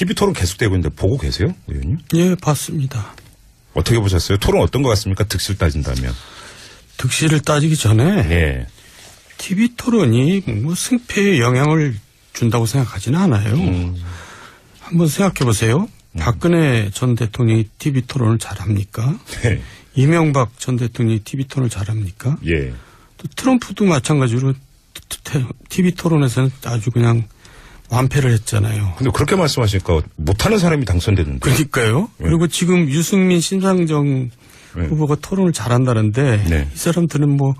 TV 토론 계속되고 있는데 보고 계세요, 의원님? 예, 봤습니다. 어떻게 보셨어요? 토론 어떤 것 같습니까? 득실 따진다면. 득실을 따지기 전에 예. TV 토론이 뭐 승패에 영향을 준다고 생각하지는 않아요. 음. 한번 생각해 보세요. 박근혜 전 대통령이 TV 토론을 잘합니까? 네. 이명박 전 대통령이 TV 토론을 잘합니까? 예. 또 트럼프도 마찬가지로 TV 토론에서는 아주 그냥 완패를 했잖아요. 근데 그렇게 말씀하시니까 못하는 사람이 당선됐는데. 그러니까요. 네. 그리고 지금 유승민 신상정 네. 후보가 토론을 잘한다는데 네. 이 사람들은 뭐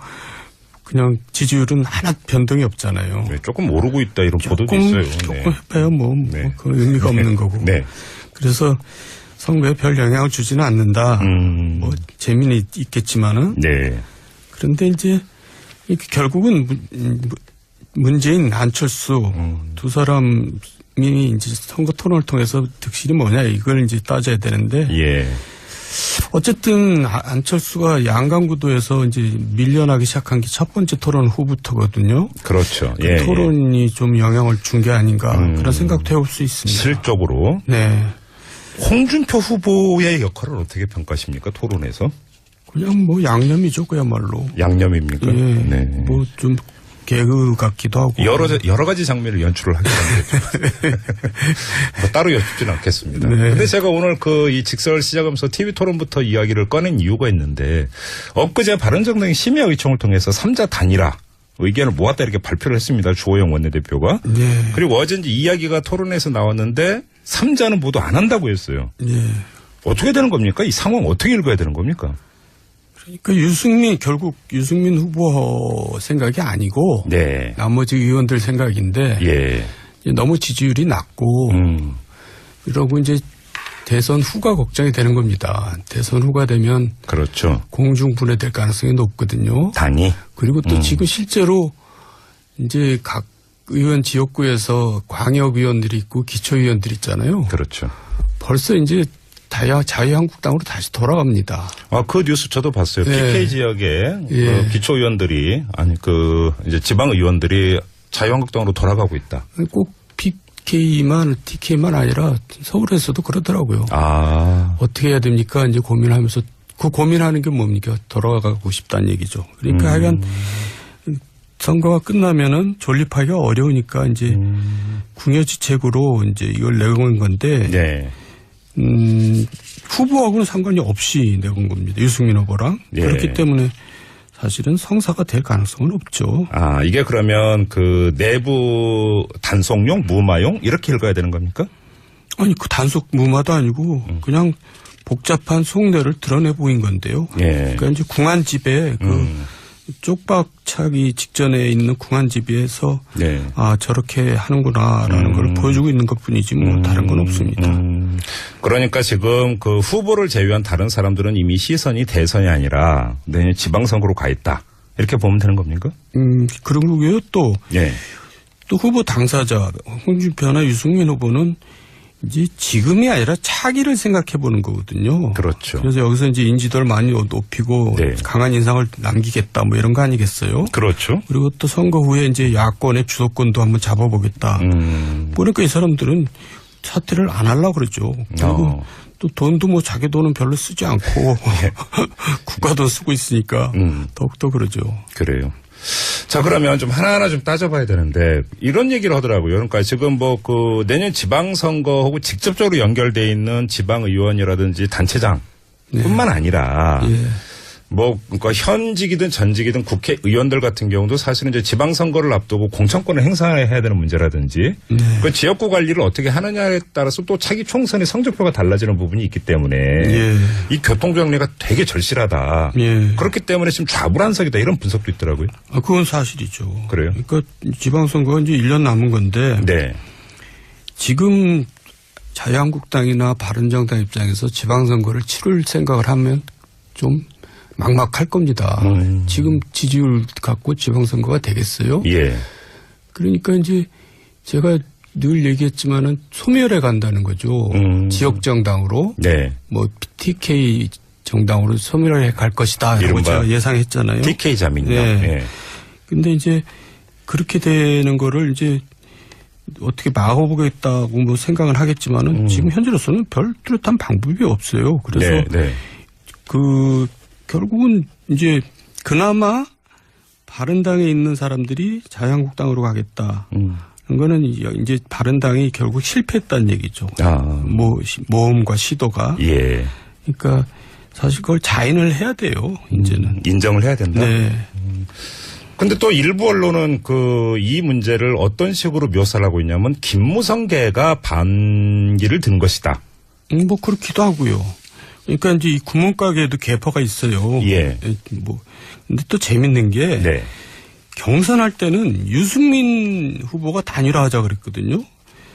그냥 지지율은 하나 변동이 없잖아요. 네, 조금 오르고 있다 이런 보도도 조금 있어요. 조금 해봐요 뭐, 뭐 네. 그 의미가 없는 거고. 네. 그래서 선거에 별 영향을 주지는 않는다. 음. 뭐 재미는 있- 있겠지만은 네. 그런데 이제 결국은 문- 음, 문재인 안철수 음. 두 사람이 이제 선거 토론을 통해서 득실이 뭐냐 이걸 이제 따져야 되는데 예. 어쨌든 아- 안철수가 양강구도에서 이제 밀려나기 시작한 게 첫 번째 토론 후부터거든요. 그렇죠. 그 예. 토론이 좀 영향을 준 게 아닌가 음. 그런 생각도 해볼 수 예. 있습니다. 실적으로 네. 홍준표 후보의 역할을 어떻게 평가하십니까? 토론에서 그냥 뭐 양념이죠 그야말로. 양념입니까? 예. 네. 뭐 좀 개그 같기도 하고. 여러 여러 가지 장면을 연출을 하게 됩니다. 뭐 따로 여쭙지는 않겠습니다. 네. 근데 제가 오늘 그 이 직설 시작하면서 TV 토론부터 이야기를 꺼낸 이유가 있는데 엊그제 바른정당이 심야 의총을 통해서 3자 단일화 의견을 모았다 이렇게 발표를 했습니다. 주호영 원내대표가. 네. 그리고 어제 이제 이야기가 토론에서 나왔는데 3자는 모두 안 한다고 했어요. 예. 어떻게 되는 겁니까? 이 상황 어떻게 읽어야 되는 겁니까? 그러니까 유승민 결국 유승민 후보 생각이 아니고 네. 나머지 의원들 생각인데 예. 너무 지지율이 낮고 음. 이러고 이제 대선 후가 걱정이 되는 겁니다. 대선 후가 되면 그렇죠. 공중 분해될 가능성이 높거든요. 단위. 그리고 또 음. 지금 실제로 이제 각 의원 지역구에서 광역 의원들이 있고 기초 의원들 있잖아요. 그렇죠. 벌써 이제 다야 자유한국당으로 다시 돌아갑니다. 아, 그 뉴스 저도 봤어요. 네. PK 지역에 예. 그 기초의원들이 아니 그 이제 지방의원들이 자유한국당으로 돌아가고 있다. 꼭 PK만 TK만 아니라 서울에서도 그러더라고요. 아, 어떻게 해야 됩니까? 이제 고민하면서 그 고민하는 게 뭡니까? 돌아가고 싶다는 얘기죠. 그러니까 음. 하여간 선거가 끝나면은 존립하기가 어려우니까 이제 음. 궁여지책으로 이제 이걸 내건 건데 네. 음, 후보하고는 상관이 없이 내건 겁니다. 유승민 후보랑 예. 그렇기 때문에 사실은 성사가 될 가능성은 없죠. 아, 이게 그러면 그 내부 단속용, 무마용 이렇게 읽어야 되는 겁니까? 아니 그 단속 무마도 아니고 음. 그냥 복잡한 속내를 드러내 보인 건데요. 예. 그러니까 이제 궁한집에 그 음. 쪽박 차기 직전에 있는 궁한집에서 네. 아 저렇게 하는구나라는 걸 보여주고 있는 것뿐이지 뭐 다른 건 없습니다. 음, 그러니까 지금 그 후보를 제외한 다른 사람들은 이미 시선이 대선이 아니라 내년 지방선거로 가 있다. 이렇게 보면 되는 겁니까? 음 그리고요 또 예. 또 후보 당사자 홍준표나 유승민 후보는 이제 지금이 아니라 차기를 생각해 보는 거거든요. 그렇죠. 그래서 여기서 이제 인지도를 많이 높이고 네. 강한 인상을 남기겠다 뭐 이런 거 아니겠어요? 그렇죠. 그리고 또 선거 후에 이제 야권의 주도권도 한번 잡아보겠다. 음. 그러니까 이 사람들은 사퇴를 안 하려고 그러죠. 그리고 어. 또 돈도 뭐 자기 돈은 별로 쓰지 않고 국가 돈 쓰고 있으니까 예. 음. 더욱더 그러죠. 그래요. 자, 그러면 좀 하나하나 좀 따져봐야 되는데, 이런 얘기를 하더라고요. 그러니까 지금 뭐 그 내년 지방선거하고 직접적으로 연결돼 있는 지방의원이라든지 단체장 뿐만 아니라, 예. 뭐, 그러니까 현직이든 전직이든 국회의원들 같은 경우도 사실은 이제 지방선거를 앞두고 공천권을 행사해야 되는 문제라든지, 네. 그 지역구 관리를 어떻게 하느냐에 따라서 또 차기 총선의 성적표가 달라지는 부분이 있기 때문에, 예. 이 교통정리가 되게 절실하다. 예. 그렇기 때문에 지금 좌불안석이다 이런 분석도 있더라고요. 아, 그건 사실이죠. 그래요? 그러니까 지방선거가 이제 1년 남은 건데 네. 지금 자유한국당이나 바른정당 입장에서 지방선거를 치를 생각을 하면 좀 막막할 겁니다. 음. 지금 지지율 갖고 지방선거가 되겠어요? 예. 그러니까 이제 제가 늘 얘기했지만은 소멸해 간다는 거죠. 음. 지역 정당으로 네. 뭐 TK 정당으로 소멸해 갈 것이다라고 제가 예상했잖아요. TK 자민당. 네. 예. 근데 이제 그렇게 되는 거를 이제 어떻게 막아보겠다고 뭐 생각을 하겠지만은 지금 현재로서는 별 뚜렷한 방법이 없어요. 그래서 네, 네. 그 결국은 이제 그나마 바른당에 있는 사람들이 자유한국당으로 가겠다. 음. 그거는 이제 바른당이 결국 실패했다는 얘기죠. 아, 모, 시- 모험과 시도가. 예. 그러니까 사실 그걸 자인을 해야 돼요. 이제는. 인정을 해야 된다. 네. 근데 또 일부 언론은 그 이 문제를 어떤 식으로 묘사를 하고 있냐면 김무성계가 반기를 든 것이다. 음, 뭐 그렇기도 하고요. 그러니까 이제 이 구멍가게에도 개파가 있어요. 예. 뭐 근데 또 재밌는 게 네. 경선할 때는 유승민 후보가 단일화하자 그랬거든요.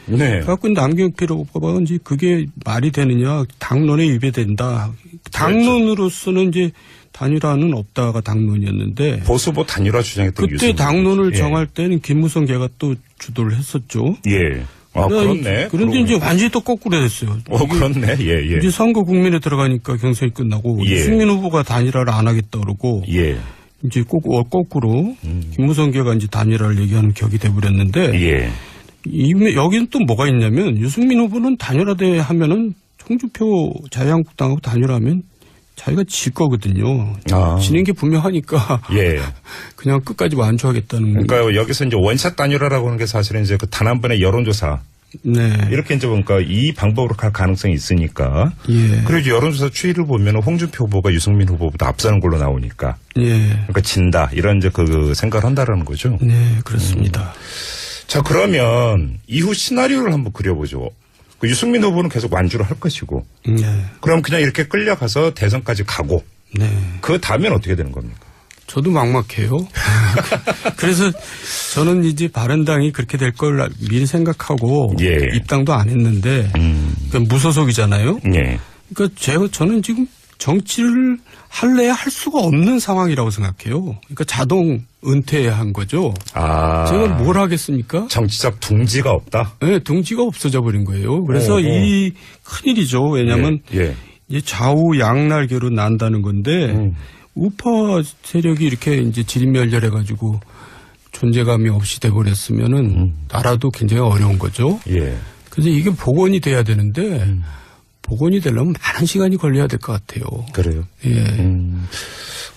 네. 그래갖고 남경필 후보가 이제 그게 말이 되느냐 당론에 위배된다. 당론으로서는 이제 단일화는 없다가 당론이었는데 보수보 단일화 주장했던 그때 유승민 당론을 예. 정할 때는 김무성 걔가 또 주도를 했었죠. 예. 아, 그렇네. 그런데 이제 완전히 또 거꾸로 됐어요. 어, 그렇네. 예, 예. 이제 선거 국민에 들어가니까 경선이 끝나고 예. 유승민 후보가 단일화를 안 하겠다 그러고 예. 이제 꼭 어, 거꾸로 김무성 걔가 이제 단일화를 얘기하는 격이 돼버렸는데 예. 이, 여기는 또 뭐가 있냐면 유승민 후보는 단일화대 하면은 홍준표 자유한국당하고 단일화하면 자기가 질 거거든요. 아. 지는 게 분명하니까 예. 그냥 끝까지 완주하겠다는 그러니까 여기서 이제 원샷 단일화라고 하는 게 사실은 이제 그 단 한 번의 여론조사 네. 이렇게 이제 보니까 이 방법으로 갈 가능성이 있으니까 예. 그리고 여론조사 추이를 보면 홍준표 후보가 유승민 후보보다 앞서는 걸로 나오니까 예. 그러니까 진다 이런 이제 그 생각을 한다라는 거죠. 네, 그렇습니다. 자 그러면 이후 시나리오를 한번 그려보죠. 그 유승민 후보는 계속 완주를 할 것이고 네. 그럼 그냥 이렇게 끌려가서 대선까지 가고 네. 그 다음엔 어떻게 되는 겁니까? 저도 막막해요. 그래서 저는 이제 바른당이 그렇게 될 걸 미리 생각하고 예. 입당도 안 했는데 그러니까 무소속이잖아요. 예. 그러니까 제가 저는 지금 정치를 할래야 할 수가 없는 상황이라고 생각해요. 그러니까 자동 은퇴한 거죠. 아 제가 뭘 하겠습니까? 정치적 둥지가 없다. 네, 동지가 없어져 버린 거예요. 그래서 어, 어. 이 큰일이죠. 왜냐하면 예. 예. 이제 좌우 양날개로 난다는 건데 음. 우파 세력이 이렇게 이제 지린멸렬해가지고 존재감이 없이 돼버렸으면은 음. 나라도 굉장히 어려운 거죠. 예. 그래서 이게 복원이 돼야 되는데 음. 복원이 되려면 많은 시간이 걸려야 될 것 같아요. 그래요. 예. 음.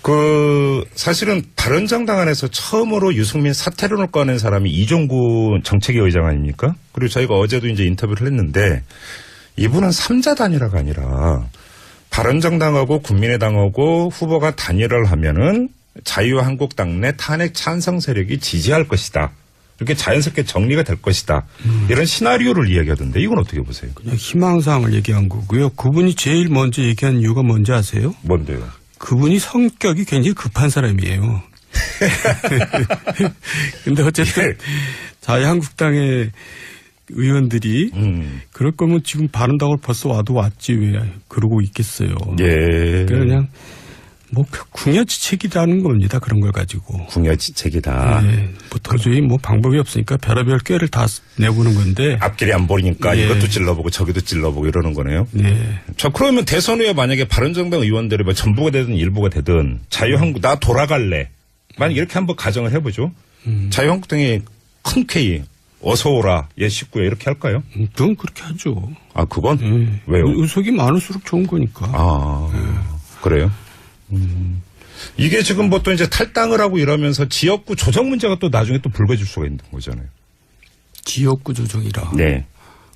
그 사실은 바른정당 안에서 처음으로 유승민 사퇴론을 꺼낸 사람이 이종구 정책위 의장 아닙니까? 그리고 저희가 어제도 이제 인터뷰를 했는데 이분은 삼자 단일화가 아니라 바른정당하고 국민의당하고 후보가 단일화를 하면은 자유한국당 내 탄핵 찬성 세력이 지지할 것이다. 이렇게 자연스럽게 정리가 될 것이다. 이런 시나리오를 이야기하던데 이건 어떻게 보세요? 그냥 희망사항을 얘기한 거고요. 그분이 제일 먼저 얘기한 이유가 뭔지 아세요? 뭔데요? 그분이 성격이 굉장히 급한 사람이에요. 근데 어쨌든 자유한국당의 의원들이 음. 그럴 거면 지금 바른당을 벌써 와도 왔지 왜 그러고 있겠어요. 예. 그냥 뭐 궁여지책이라는 겁니다. 그런 걸 가지고. 궁여지책이다. 예, 뭐 도저히 뭐 방법이 없으니까 별의별 꾀를 다 내보는 건데. 앞길이 안 보이니까 예. 이것도 찔러보고 저기도 찔러보고 이러는 거네요. 네. 자, 그러면 대선 후에 만약에 바른정당 의원들이 뭐 전부가 되든 일부가 되든 자유한국 나 돌아갈래. 만약 이렇게 한번 가정을 해보죠. 음. 자유한국당이 큰 K 어서 오라 예 식구에 이렇게 할까요? 그건 그렇게 하죠. 아 그건 예. 왜요? 의석이 많을수록 좋은 거니까. 아 그래요? 음. 이게 지금 뭐또 이제 탈당을 하고 이러면서 지역구 조정 문제가 또 나중에 또 불거질 수가 있는 거잖아요. 지역구 조정이라. 네.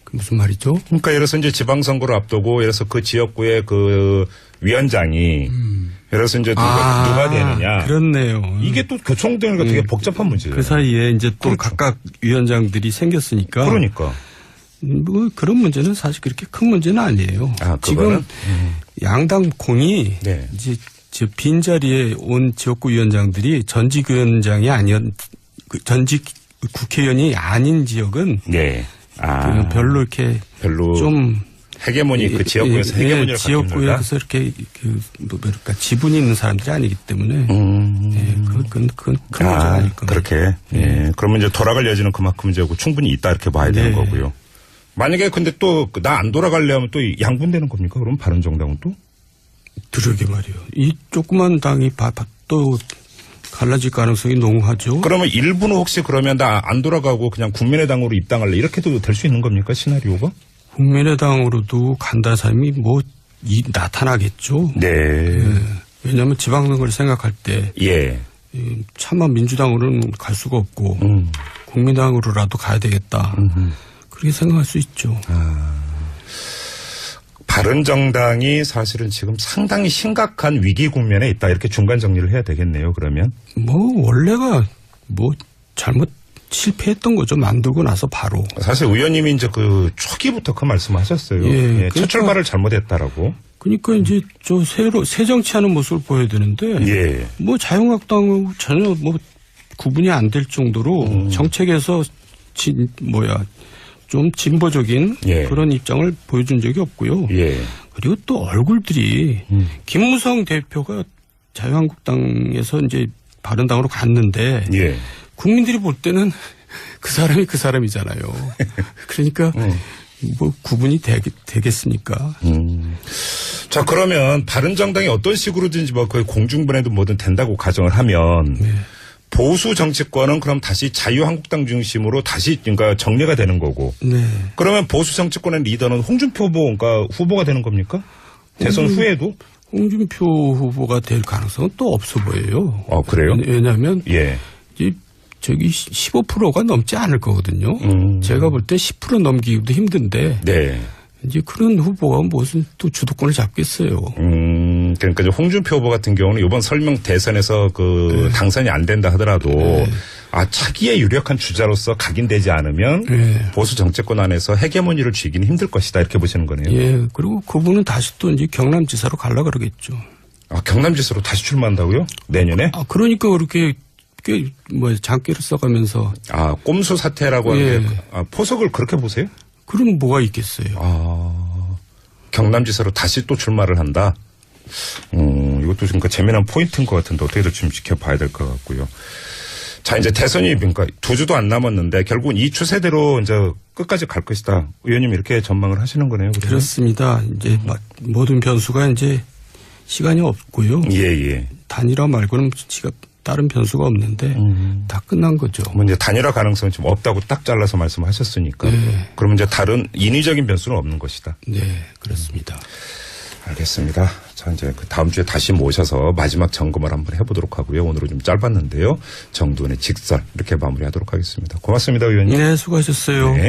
그 무슨 말이죠? 그러니까 예를 들어서 이제 지방선거를 앞두고 예를 들어서 그 지역구의 그 위원장이 예를 들어서 이제 누가, 누가 되느냐. 음. 아, 그렇네요. 이게 또 교총되니까 되게 복잡한 문제예요. 그 사이에 이제 또 그렇죠. 각각 위원장들이 생겼으니까. 그러니까. 음, 뭐 그런 문제는 사실 그렇게 큰 문제는 아니에요. 아, 지금 그거는? 양당 공이 네. 이제 저 빈자리에 온 지역구 위원장들이 전직 위원장이 아니었 그 전직 국회의원이 아닌 지역은 네. 아. 그냥 별로 이렇게 별로 좀 헤게모니 그 지역구에서 예, 헤게모니를 예, 갖춘 거다. 지역구에서 이렇게 그 뭐, 뭐랄까 지분이 있는 사람들이 아니기 때문에 음. 예, 그건 그건 그건 큰 문제가 아, 아닐 겁니다. 그렇게. 예. 그러면 이제 돌아갈 여지는 그만큼 이제 충분히 있다 이렇게 봐야 되는 네. 거고요. 만약에 근데 또 나 안 돌아갈래 하면 또 양분되는 겁니까? 그럼 바른 정당은 또? 그러게 말이에요. 이 조그만 당이 바, 바, 또 갈라질 가능성이 농후하죠. 그러면 일부는 혹시 그러면 나 안 돌아가고 그냥 국민의당으로 입당할래 이렇게도 될 수 있는 겁니까 시나리오가? 국민의당으로도 간다는 사람이 뭐 이, 나타나겠죠. 네. 왜냐하면 지방선거를 생각할 때 예. 이, 차마 민주당으로는 갈 수가 없고 음. 국민당으로라도 가야 되겠다. 그렇게 생각할 수 있죠. 바른정당이 사실은 지금 상당히 심각한 위기 국면에 있다 이렇게 중간 정리를 해야 되겠네요. 그러면 뭐 원래가 뭐 잘못 실패했던 거죠. 만들고 나서 바로. 사실 의원님이 이제 그 초기부터 그 말씀하셨어요. 예, 예, 그러니까- 첫 출발을 잘못했다라고. 그러니까 이제 저 새로 새 정치하는 모습을 보여야 되는데 예. 뭐 자유한국당하고 전혀 뭐 구분이 안 될 정도로 음. 정책에서 진 뭐야 좀 진보적인 예. 그런 입장을 보여준 적이 없고요. 예. 그리고 또 얼굴들이 음. 김무성 대표가 자유한국당에서 이제 바른당으로 갔는데 예. 국민들이 볼 때는 그 사람이 그 사람이잖아요. 그러니까 음. 뭐 구분이 되, 되겠습니까? 음. 자 그러면 바른정당이 어떤 식으로든지 뭐그 공중분해도 뭐든 된다고 가정을 하면 네. 보수 정치권은 그럼 다시 자유한국당 중심으로 다시 그러니까 정리가 되는 거고 네. 그러면 보수 정치권의 리더는 홍준표 후보 그러니까 후보가 되는 겁니까? 대선 홍준- 후에도? 홍준표 후보가 될 가능성은 또 없어 보여요. 어 그래요? 왜냐하면 예. 이 저기 15%가 넘지 않을 거거든요. 음. 제가 볼 때 10% 넘기기도 힘든데 네. 이제 그런 후보가 무슨 또 주도권을 잡겠어요. 음, 그러니까 이제 홍준표 후보 같은 경우는 이번 설명 대선에서 그 네. 당선이 안 된다 하더라도 아 차기의 유력한 주자로서 각인되지 않으면 네. 보수 정치권 안에서 헤게모니를 쥐기는 힘들 것이다 이렇게 보시는 거네요. 예, 그리고 그분은 다시 또 이제 경남지사로 갈라 그러겠죠. 아 경남지사로 다시 출마한다고요? 내년에? 아, 그러니까 그렇게 꽤뭐 장기를 써가면서 아 꼼수 사태라고 예. 하는 게 아, 포석을 그렇게 보세요? 그럼 뭐가 있겠어요. 아 경남지사로 다시 또 출마를 한다. 음, 이것도 좀그 재미난 포인트인 것 같은데 어떻게 될지 좀 지켜봐야 될 것 같고요. 자, 이제 대선이 그러니까 두 주도 안 남았는데 결국은 이 추세대로 이제 끝까지 갈 것이다. 의원님 이렇게 전망을 하시는 거네요. 그죠? 그렇습니다. 이제 막 모든 변수가 이제 시간이 없고요. 예, 예. 단일화 말고는 지가 다른 변수가 없는데 음. 다 끝난 거죠. 그러면 이제 단일화 가능성은 좀 없다고 딱 잘라서 말씀하셨으니까. 네. 그러면 이제 다른 인위적인 변수는 없는 것이다. 네, 그렇습니다. 알겠습니다. 자, 이제 그 다음 주에 다시 모셔서 마지막 점검을 한번 해보도록 하고요. 오늘은 좀 짧았는데요. 정두원의 직설 이렇게 마무리하도록 하겠습니다. 고맙습니다, 의원님. 네, 수고하셨어요. 네.